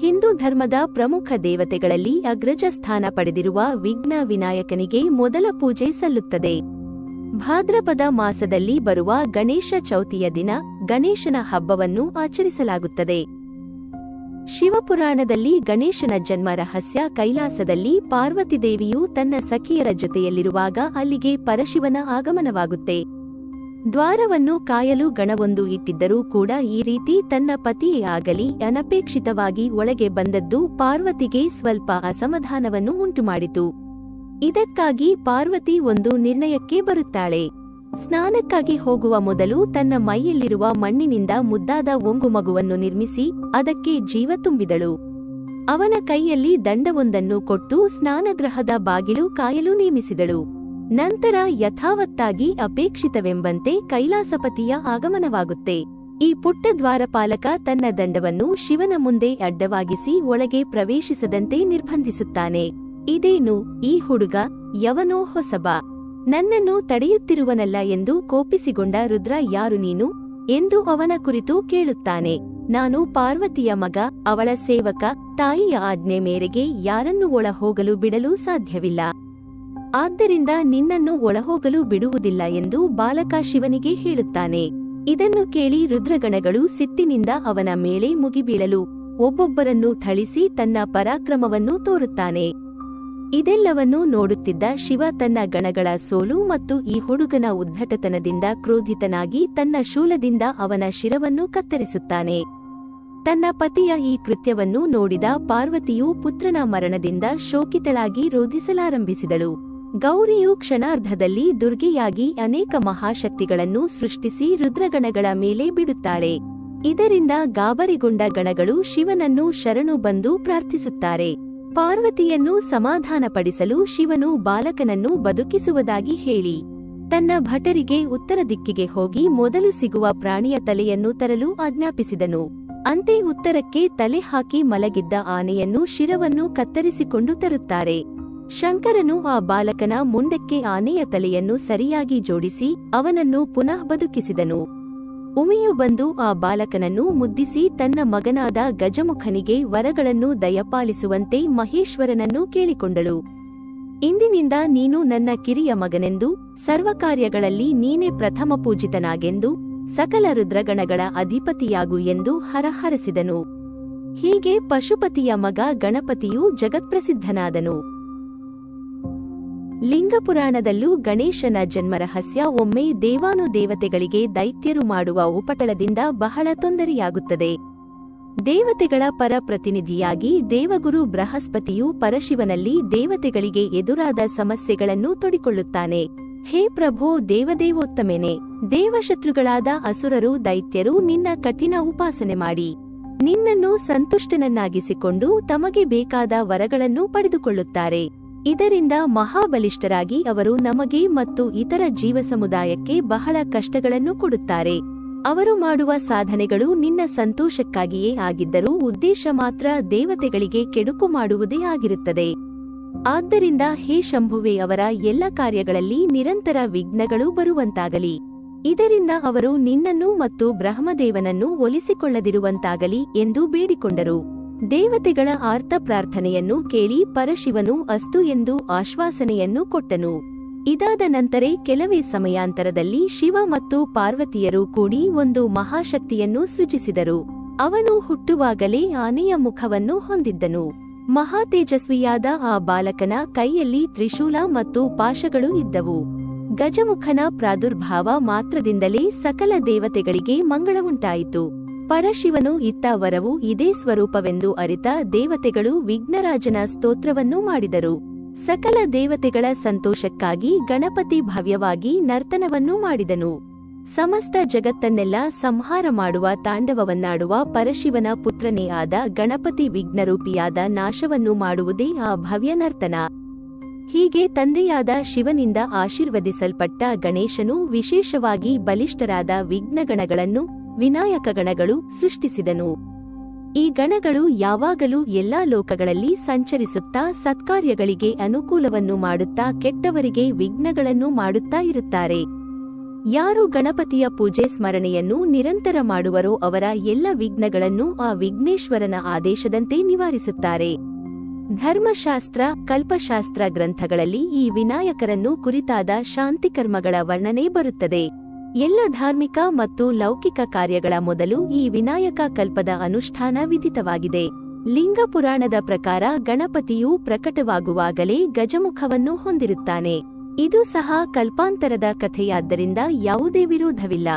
ಹಿಂದೂ ಧರ್ಮದ ಪ್ರಮುಖ ದೇವತೆಗಳಲ್ಲಿ ಅಗ್ರಜ ಸ್ಥಾನ ಪಡೆದಿರುವ ವಿಘ್ನ ವಿನಾಯಕನಿಗೆ ಮೊದಲ ಪೂಜೆ ಸಲ್ಲುತ್ತದೆ. ಭಾದ್ರಪದ ಮಾಸದಲ್ಲಿ ಬರುವ ಗಣೇಶ ಚೌತಿಯ ದಿನ ಗಣೇಶನ ಹಬ್ಬವನ್ನು ಆಚರಿಸಲಾಗುತ್ತದೆ. ಶಿವಪುರಾಣದಲ್ಲಿ ಗಣೇಶನ ಜನ್ಮ ರಹಸ್ಯ ಕೈಲಾಸದಲ್ಲಿ ಪಾರ್ವತಿದೇವಿಯು ತನ್ನ ಸಖಿಯರ ಜೊತೆಯಲ್ಲಿರುವಾಗ ಅಲ್ಲಿಗೆ ಪರಶಿವನ ಆಗಮನವಾಗುತ್ತೆ. ದ್ವಾರವನ್ನು ಕಾಯಲು ಗಣವೊಂದು ಇಟ್ಟಿದ್ದರೂ ಕೂಡ ಈ ರೀತಿ ತನ್ನ ಪತಿಯೇ ಆಗಲಿ ಅನಪೇಕ್ಷಿತವಾಗಿ ಒಳಗೆ ಬಂದದ್ದು ಪಾರ್ವತಿಗೆ ಸ್ವಲ್ಪ ಅಸಮಾಧಾನವನ್ನು ಉಂಟುಮಾಡಿತು. ಇದಕ್ಕಾಗಿ ಪಾರ್ವತಿ ಒಂದು ನಿರ್ಣಯಕ್ಕೆ ಬರುತ್ತಾಳೆ. ಸ್ನಾನಕ್ಕಾಗಿ ಹೋಗುವ ಮೊದಲು ತನ್ನ ಮೈಯಲ್ಲಿರುವ ಮಣ್ಣಿನಿಂದ ಮುದ್ದಾದ ಒಂಗು ಮಗುವನ್ನು ನಿರ್ಮಿಸಿ ಅದಕ್ಕೆ ಜೀವ ತುಂಬಿದಳು. ಅವನ ಕೈಯಲ್ಲಿ ದಂಡವೊಂದನ್ನು ಕೊಟ್ಟು ಸ್ನಾನಗೃಹದ ಬಾಗಿಲು ಕಾಯಲು ನೇಮಿಸಿದಳು. ನಂತರ ಯಥಾವತ್ತಾಗಿ ಅಪೇಕ್ಷಿತವೆಂಬಂತೆ ಕೈಲಾಸಪತಿಯ ಆಗಮನವಾಗುತ್ತೆ. ಈ ಪುಟ್ಟ ದ್ವಾರಪಾಲಕ ತನ್ನ ದಂಡವನ್ನು ಶಿವನ ಮುಂದೆ ಅಡ್ಡವಾಗಿಸಿ ಒಳಗೆ ಪ್ರವೇಶಿಸದಂತೆ ನಿರ್ಬಂಧಿಸುತ್ತಾನೆ. ಇದೇನು, ಈ ಹುಡುಗ, ಯವನೋ ಹೊಸಬ? ನನ್ನನ್ನು ತಡೆಯುತ್ತಿರುವನಲ್ಲ ಎಂದು ಕೋಪಿಸಿಗೊಂಡ ರುದ್ರ, ಯಾರು ನೀನು? ಎಂದು ಅವನ ಕುರಿತು ಕೇಳುತ್ತಾನೆ. ನಾನು ಪಾರ್ವತಿಯ ಮಗ, ಅವಳ ಸೇವಕ, ತಾಯಿಯ ಆಜ್ಞೆ ಮೇರೆಗೆ ಯಾರನ್ನು ಒಳ ಹೋಗಲು ಬಿಡಲು ಸಾಧ್ಯವಿಲ್ಲ. ಆದ್ದರಿಂದ ನಿನ್ನನ್ನು ಒಳಹೋಗಲು ಬಿಡುವುದಿಲ್ಲ ಎಂದು ಬಾಲಕ ಶಿವನಿಗೆ ಹೇಳುತ್ತಾನೆ. ಇದನ್ನು ಕೇಳಿ ರುದ್ರಗಣಗಳು ಸಿಟ್ಟಿನಿಂದ ಅವನ ಮೇಲೆ ಮುಗಿಬೀಳಲು ಒಬ್ಬೊಬ್ಬರನ್ನು ಥಳಿಸಿ ತನ್ನ ಪರಾಕ್ರಮವನ್ನು ತೋರುತ್ತಾನೆ. ಇದೆಲ್ಲವನ್ನೂ ನೋಡುತ್ತಿದ್ದ ಶಿವ ತನ್ನ ಗಣಗಳ ಸೋಲು ಮತ್ತು ಈ ಹುಡುಗನ ಉದ್ಧಟತನದಿಂದ ಕ್ರೋಧಿತನಾಗಿ ತನ್ನ ಶೂಲದಿಂದ ಅವನ ಶಿರವನ್ನು ಕತ್ತರಿಸುತ್ತಾನೆ. ತನ್ನ ಪತಿಯ ಈ ಕೃತ್ಯವನ್ನು ನೋಡಿದ ಪಾರ್ವತಿಯು ಪುತ್ರನ ಮರಣದಿಂದ ಶೋಕಿತಳಾಗಿ ರೋಧಿಸಲಾರಂಭಿಸಿದಳು. ಗೌರಿಯು ಕ್ಷಣಾರ್ಧದಲ್ಲಿ ದುರ್ಗೆಯಾಗಿ ಅನೇಕ ಮಹಾಶಕ್ತಿಗಳನ್ನು ಸೃಷ್ಟಿಸಿ ರುದ್ರಗಣಗಳ ಮೇಲೆ ಬಿಡುತ್ತಾಳೆ. ಇದರಿಂದ ಗಾಬರಿಗೊಂಡ ಗಣಗಳು ಶಿವನನ್ನು ಶರಣು ಬಂದು ಪ್ರಾರ್ಥಿಸುತ್ತಾರೆ. ಪಾರ್ವತಿಯನ್ನು ಸಮಾಧಾನಪಡಿಸಲು ಶಿವನು ಬಾಲಕನನ್ನು ಬದುಕಿಸುವುದಾಗಿ ಹೇಳಿ. ತನ್ನ ಭಟರಿಗೆ ಉತ್ತರ ದಿಕ್ಕಿಗೆ ಹೋಗಿ ಮೊದಲು ಸಿಗುವ ಪ್ರಾಣಿಯ ತಲೆಯನ್ನು ತರಲು ಆಜ್ಞಾಪಿಸಿದನು. ಅಂತೆ ಉತ್ತರಕ್ಕೆ ತಲೆ ಹಾಕಿ ಮಲಗಿದ್ದ ಆನೆಯನ್ನು ಶಿರವನ್ನು ಕತ್ತರಿಸಿಕೊಂಡು ತರುತ್ತಾರೆ. ಶಂಕರನು ಆ ಬಾಲಕನ ಮುಂಡಕ್ಕೆ ಆನೆಯ ತಲೆಯನ್ನು ಸರಿಯಾಗಿ ಜೋಡಿಸಿ ಅವನನ್ನು ಪುನಃ ಬದುಕಿಸಿದನು. ಉಮಿಯು ಬಂದು ಆ ಬಾಲಕನನ್ನು ಮುದ್ದಿಸಿ ತನ್ನ ಮಗನಾದ ಗಜಮುಖನಿಗೆ ವರಗಳನ್ನು ದಯಪಾಲಿಸುವಂತೆ ಮಹೇಶ್ವರನನ್ನು ಕೇಳಿಕೊಂಡಳು. ಇಂದಿನಿಂದ ನೀನು ನನ್ನ ಕಿರಿಯ ಮಗನೆಂದು, ಸರ್ವಕಾರ್ಯಗಳಲ್ಲಿ ನೀನೇ ಪ್ರಥಮ ಪೂಜಿತನಾಗೆಂದು, ಸಕಲ ರುದ್ರಗಣಗಳ ಅಧಿಪತಿಯಾಗು ಎಂದು ಹರಹರಸಿದನು. ಹೀಗೆ ಪಶುಪತಿಯ ಮಗ ಗಣಪತಿಯು ಜಗತ್ಪ್ರಸಿದ್ಧನಾದನು. ಲಿಂಗಪುರಾಣದಲ್ಲೂ ಗಣೇಶನ ಜನ್ಮರಹಸ್ಯ ಒಮ್ಮೆ ದೇವಾನುದೇವತೆಗಳಿಗೆ ದೈತ್ಯರು ಮಾಡುವ ಉಪಟಳದಿಂದ ಬಹಳ ತೊಂದರೆಯಾಗುತ್ತದೆ. ದೇವತೆಗಳ ಪರ ಪ್ರತಿನಿಧಿಯಾಗಿ ದೇವಗುರು ಬೃಹಸ್ಪತಿಯು ಪರಶಿವನಲ್ಲಿ ದೇವತೆಗಳಿಗೆ ಎದುರಾದ ಸಮಸ್ಯೆಗಳನ್ನು ತೊಡಿಕೊಳ್ಳುತ್ತಾನೆ. ಹೇ ಪ್ರಭೋ ದೇವದೇವೋತ್ತಮೇನೆ, ದೇವಶತ್ರುಗಳಾದ ಅಸುರರು ದೈತ್ಯರು ನಿನ್ನ ಕಠಿಣ ಉಪಾಸನೆ ಮಾಡಿ. ನಿನ್ನನ್ನು ಸಂತುಷ್ಟನನ್ನಾಗಿಸಿಕೊಂಡು ತಮಗೆ ಬೇಕಾದ ವರಗಳನ್ನು ಪಡೆದುಕೊಳ್ಳುತ್ತಾರೆ. ಇದರಿಂದ ಮಹಾಬಲಿಷ್ಠರಾಗಿ ಅವರು ನಮಗೆ ಮತ್ತು ಇತರ ಜೀವ ಸಮುದಾಯಕ್ಕೆ ಬಹಳ ಕಷ್ಟಗಳನ್ನು ಕೊಡುತ್ತಾರೆ. ಅವರು ಮಾಡುವ ಸಾಧನೆಗಳು ನಿನ್ನ ಸಂತೋಷಕ್ಕಾಗಿಯೇ ಆಗಿದ್ದರೂ ಉದ್ದೇಶ ಮಾತ್ರ ದೇವತೆಗಳಿಗೆ ಕೆಡುಕು ಮಾಡುವುದೇ ಆಗಿರುತ್ತದೆ. ಆದ್ದರಿಂದ ಹೇ ಶಂಭುವೆ ಅವರ ಎಲ್ಲ ಕಾರ್ಯಗಳಲ್ಲಿ ನಿರಂತರ ವಿಘ್ನಗಳು ಬರುವಂತಾಗಲಿ. ಇದರಿಂದ ಅವರು ನಿನ್ನನ್ನು ಮತ್ತು ಬ್ರಹ್ಮದೇವನನ್ನು ಒಲಿಸಿಕೊಳ್ಳದಿರುವಂತಾಗಲಿ ಎಂದು ಬೇಡಿಕೊಂಡರು. ದೇವತೆಗಳ ಆರ್ತ ಪ್ರಾರ್ಥನೆಯನ್ನು ಕೇಳಿ ಪರಶಿವನು ಅಸ್ತು ಎಂದು ಆಶ್ವಾಸನೆಯನ್ನು ಕೊಟ್ಟನು. ಇದಾದ ನಂತರ ಕೆಲವೇ ಸಮಯಾಂತರದಲ್ಲಿ ಶಿವ ಮತ್ತು ಪಾರ್ವತಿಯರು ಕೂಡಿ ಒಂದು ಮಹಾಶಕ್ತಿಯನ್ನು ಸೃಜಿಸಿದರು. ಅವನು ಹುಟ್ಟುವಾಗಲೇ ಆನೆಯ ಮುಖವನ್ನು ಹೊಂದಿದ್ದನು. ಮಹಾತೇಜಸ್ವಿಯಾದ ಆ ಬಾಲಕನ ಕೈಯಲ್ಲಿ ತ್ರಿಶೂಲ ಮತ್ತು ಪಾಶಗಳು ಇದ್ದವು. ಗಜಮುಖನ ಪ್ರಾದುರ್ಭಾವ ಮಾತ್ರದಿಂದಲೇ ಸಕಲ ದೇವತೆಗಳಿಗೆ ಮಂಗಳವುಂಟಾಯಿತು. ಪರಶಿವನು ಇತ್ತ ವರವು ಇದೇ ಸ್ವರೂಪವೆಂದು ಅರಿತ ದೇವತೆಗಳು ವಿಘ್ನರಾಜನ ಸ್ತೋತ್ರವನ್ನು ಮಾಡಿದರು. ಸಕಲ ದೇವತೆಗಳ ಸಂತೋಷಕ್ಕಾಗಿ ಗಣಪತಿ ಭವ್ಯವಾಗಿ ನರ್ತನವನ್ನು ಮಾಡಿದನು. ಸಮಸ್ತ ಜಗತ್ತನ್ನೆಲ್ಲ ಸಂಹಾರ ಮಾಡುವ ತಾಂಡವವನ್ನಾಡುವ ಪರಶಿವನ ಪುತ್ರನೇ ಆದ ಗಣಪತಿ ವಿಘ್ನರೂಪಿಯಾದ ನಾಶವನ್ನು ಮಾಡುವುದೇ ಆ ಭವ್ಯ ನರ್ತನ. ಹೀಗೆ ತಂದೆಯಾದ ಶಿವನಿಂದ ಆಶೀರ್ವದಿಸಲ್ಪಟ್ಟ ಗಣೇಶನು ವಿಶೇಷವಾಗಿ ಬಲಿಷ್ಠರಾದ ವಿಘ್ನಗಣಗಳನ್ನು ವಿನಾಯಕ ಗಣಗಳು ಸೃಷ್ಟಿಸಿದನು. ಈ ಗಣಗಳು ಯಾವಾಗಲೂ ಎಲ್ಲಾ ಲೋಕಗಳಲ್ಲಿ ಸಂಚರಿಸುತ್ತಾ ಸತ್ಕಾರ್ಯಗಳಿಗೆ ಅನುಕೂಲವನ್ನು ಮಾಡುತ್ತಾ ಕೆಟ್ಟವರಿಗೆ ವಿಘ್ನಗಳನ್ನು ಮಾಡುತ್ತಾ ಇರುತ್ತಾರೆ. ಯಾರು ಗಣಪತಿಯ ಪೂಜೆ ಸ್ಮರಣೆಯನ್ನು ನಿರಂತರ ಮಾಡುವರೋ ಅವರ ಎಲ್ಲ ವಿಘ್ನಗಳನ್ನು ಆ ವಿಘ್ನೇಶ್ವರನ ಆದೇಶದಂತೆ ನಿವಾರಿಸುತ್ತಾರೆ. ಧರ್ಮಶಾಸ್ತ್ರ, ಕಲ್ಪಶಾಸ್ತ್ರ ಗ್ರಂಥಗಳಲ್ಲಿ ಈ ವಿನಾಯಕರನ್ನು ಕುರಿತಾದ ಶಾಂತಿಕರ್ಮಗಳ ವರ್ಣನೆ ಬರುತ್ತದೆ. ಎಲ್ಲ ಧಾರ್ಮಿಕ ಮತ್ತು ಲೌಕಿಕ ಕಾರ್ಯಗಳ ಮೊದಲು ಈ ವಿನಾಯಕ ಕಲ್ಪದ ಅನುಷ್ಠಾನ ವಿಧಿತವಾಗಿದೆ. ಲಿಂಗ ಪುರಾಣದ ಪ್ರಕಾರ ಗಣಪತಿಯು ಪ್ರಕಟವಾಗುವಾಗಲೇ ಗಜಮುಖವನ್ನು ಹೊಂದಿರುತ್ತಾನೆ. ಇದು ಸಹ ಕಲ್ಪಾಂತರದ ಕಥೆಯಾದ್ದರಿಂದ ಯಾವುದೇ ವಿರೋಧವಿಲ್ಲ.